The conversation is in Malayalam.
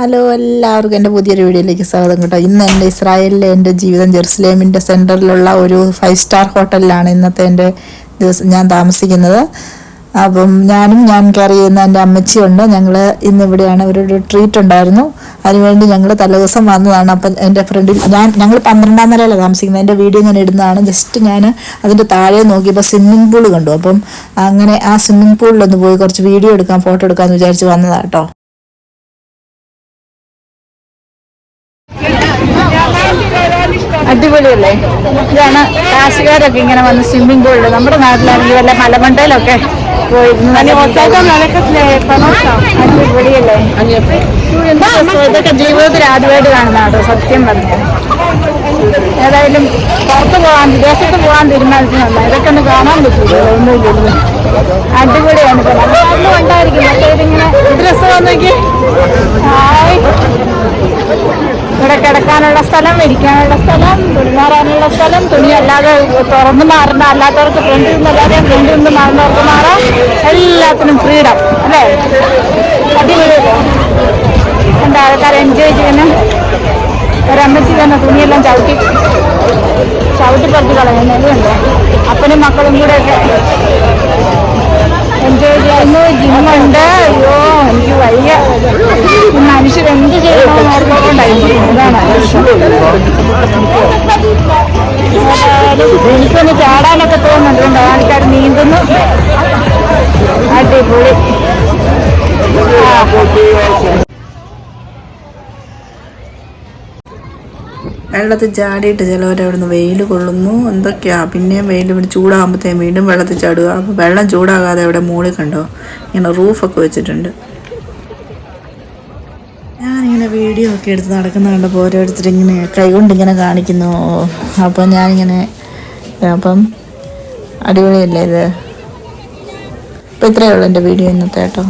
ഹലോ എല്ലാവർക്കും എന്റെ പുതിയൊരു വീഡിയോയിലേക്ക് സ്വാഗതം കേട്ടോ. ഇന്ന് എന്റെ ഇസ്രായേലിലെ എന്റെ ജീവിതം ജെറുസലേമിന്റെ സെന്ററിലുള്ള ഒരു ഫൈവ് സ്റ്റാർ ഹോട്ടലിലാണ് ഇന്നത്തെ എന്റെ ദിവസം ഞാൻ താമസിക്കുന്നത്. അപ്പം ഞാനും ഞാൻ കയറി ചെയ്യുന്ന എന്റെ അമ്മച്ചിയുണ്ട്. ഞങ്ങൾ ഇന്ന് ഇവിടെയാണ്. ഒരു ട്രീറ്റ് ഉണ്ടായിരുന്നു. അതിനുവേണ്ടി ഞങ്ങൾ തലേദിവസം വന്നതാണ്. അപ്പം എന്റെ ഫ്രണ്ടിൽ ഞാൻ ഞങ്ങൾ പന്ത്രണ്ടാം നിലയിലാണ് താമസിക്കുന്നത്. എന്റെ വീഡിയോ ഞാൻ ഇടുന്നതാണ്. ജസ്റ്റ് ഞാൻ അതിന്റെ താഴെ നോക്കിയപ്പോൾ സ്വിമ്മിംഗ് പൂൾ കണ്ടു. അപ്പം അങ്ങനെ ആ സ്വിമ്മിംഗ് പൂളിലൊന്ന് പോയി കുറച്ച് വീഡിയോ എടുക്കാം ഫോട്ടോ എടുക്കാമെന്ന് വിചാരിച്ച് വന്നതാണ് കേട്ടോ. അടിപൊളിയല്ലേ? ഇതാണ് കാശുകാരൊക്കെ ഇങ്ങനെ വന്ന് സ്വിമ്മിംഗ് പൂളിൽ നമ്മുടെ നാട്ടിലാണെങ്കിൽ വല്ല മലമണ്ടയിലൊക്കെ പോയിരുന്നു. അടിപൊളിയല്ലേ. ഇതൊക്കെ ജീവിതത്തിൽ ആദ്യമായിട്ട് കാണുന്നതാട്ടോ സത്യം പറഞ്ഞു. ഏതായാലും പുറത്ത് പോകാൻ വിദേശത്ത് പോകാൻ തീരുമാനിച്ചതല്ല ഇതൊക്കെ ഒന്ന് കാണാൻ പറ്റില്ല ഒന്നുമില്ല അടിപൊളിയാണ് ഇപ്പൊ നമ്മുടെ നാട്ടിലും ഉണ്ടായിരിക്കും പക്ഷേ ഇതിങ്ങനെ ഇത് രസമാണെന്നൊക്കെ കിടക്കാനുള്ള സ്ഥലം ഇരിക്കാനുള്ള സ്ഥലം തുണി മാറാനുള്ള സ്ഥലം തുണി അല്ലാതെ തുറന്നു മാറുന്ന അല്ലാത്തവർക്ക് ഫ്രണ്ടിൽ നിന്ന് അല്ലാതെ ഫ്രണ്ടിൽ നിന്ന് മാറുന്നവർക്ക് മാറാം. എല്ലാത്തിനും ഫ്രീഡം അല്ലേ? അടിപൊളി. എന്താ ആൾക്കാർ എൻജോയ് ചെയ്യുന്ന? ഒരമ്മച്ചി തന്നെ തുണിയെല്ലാം ചവിട്ടി ചവിട്ടി പറിച്ച് കളയുന്നതുണ്ട് അപ്പനും മക്കളും കൂടെ ഒക്കെ എൻജോയ് ചെയ്യുന്നു. ജിമ്മുണ്ട് അയ്യോ എനിക്ക് വയ്യ. എനിക്കൊന്ന് ചാടാനൊക്കെ തോന്നുന്നുണ്ട്. ആൾക്കാർ നീന്തുന്നു. അടിപൊളി. വെള്ളത്തിൽ ചാടിയിട്ട് ചിലവർ അവിടുന്ന് വെയിൽ കൊള്ളുന്നു. എന്തൊക്കെയാ? പിന്നെയും വെയിൽ ഇവിടെ ചൂടാകുമ്പോഴത്തേക്കും വീണ്ടും വെള്ളത്തിൽ ചാടുക. അപ്പോൾ വെള്ളം ചൂടാകാതെ അവിടെ മുകളിൽ കണ്ടോ? ഇങ്ങനെ റൂഫൊക്കെ വെച്ചിട്ടുണ്ട്. ഞാനിങ്ങനെ വീഡിയോ ഒക്കെ എടുത്ത് നടക്കുന്ന കണ്ടപ്പോൾ ഓരോരുത്തർ ഇങ്ങനെ കൈകൊണ്ട് ഇങ്ങനെ കാണിക്കുന്നു. അപ്പം ഞാനിങ്ങനെ അപ്പം അടിപൊളിയല്ലേ ഇത്? അപ്പം ഇത്രയേ ഉള്ളൂ എന്റെ വീഡിയോ ഇന്നത്തെ കേട്ടോ.